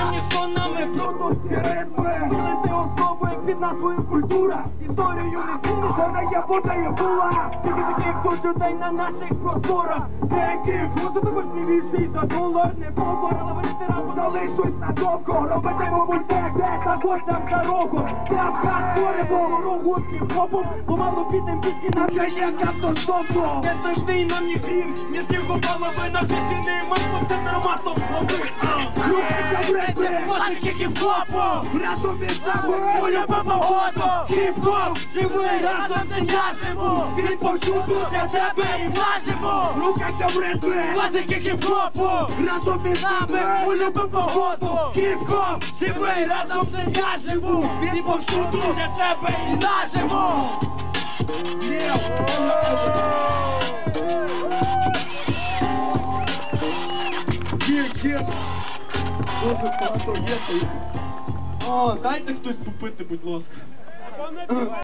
Дані сонами продукті ритми Ділити основу, як під назвою культура Історію не зміниш, вона є, буде і була. Тільки таких тут людей на наших просторах. Деяких музику важливіший за долар Не поговорила вирішити рамку Залишусь надовго, робитиму мультек, де заходь нам дорогу. Це авкад творимо рогу з хіп-хопом Помалу підем пісні на вже є автостопом Не страшний нам ні грім, ні снігу паливи На житті. Не масло, все норматом лови репі, класики хіп-хопу! Разом із нами у любу погоду Хіп-хоп, живий разом це наживо Він повсюду для тебе і наживо Рухайся в репі, класики хіп-хопу! Разом із нами у любу погоду Хіп-хоп, живий разом це наживо Він повсюду для тебе і наживо Є, є. Дуже багато є. О, дайте хтось попити, будь ласка.